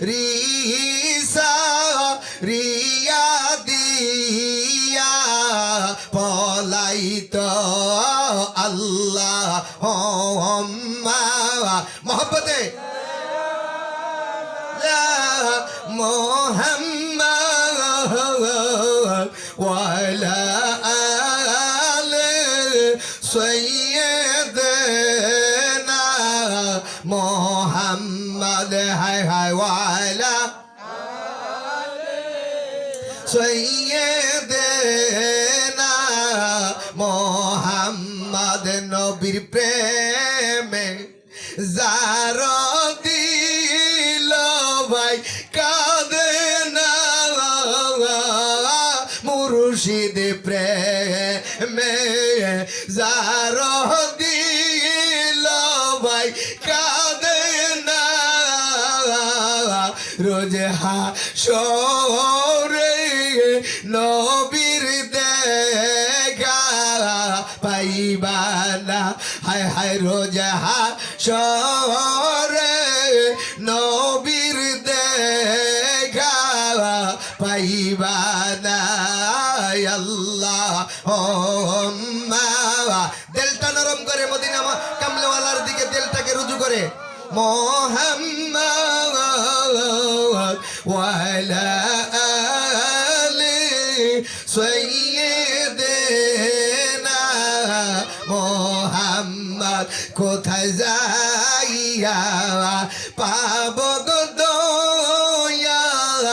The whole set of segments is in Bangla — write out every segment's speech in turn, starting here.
রিসা রিয়া দিয়া পলাইত আল্লাহ মোহব্বতে। মোহাম্মদ ওয়ালা আলে সৈয়দনা মোহাম্মদ, হায় হায়, ওয়ালা। সৈয়দনা মোহাম্মদ নবীর প্রেমে। যার দিল ভাই কাঁদে না। মুর্শিদ প্রেমে। যার দিল রোজ হাসরে নবীর দেখা পাইবানা হায় হায় রোজ হাসরে নবীর দেখা পাইবানা আল্লাহ দিলটা দিকে দিলটাকে রুজু করে। মোহাম্মদ ওয়ালা আলি সৈয়দেনা মোহাম্মদ কোথায় যাইয়া পাব দয়াল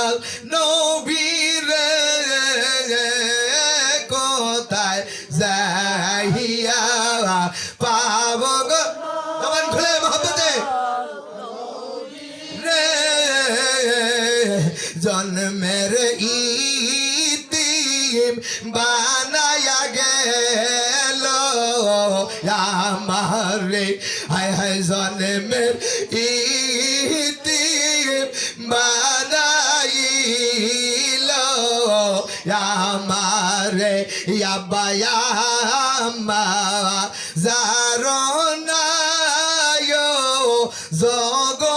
নবীরে কোথায় যাইয়া পাব জন্মের ইতিম বানায়া গেল। আমার, হায় হায় জন্মের ইতিম বানাইল। আমার রে ইয়াবায়ামা জারনায় জগতে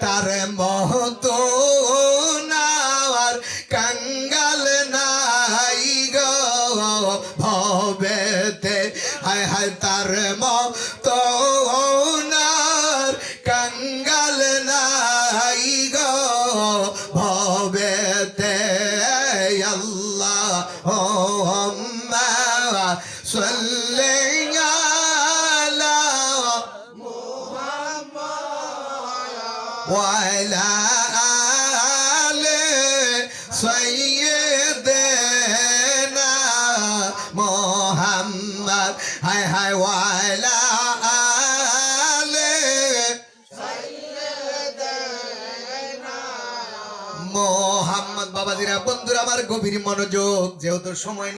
তার মহতো وعلى آل سيدنا محمد هاي هاي وعلى آل মোহাম্মদ বাবাজিরা বন্ধুরা আমার গভীর মনোযোগ যেহেতু সময়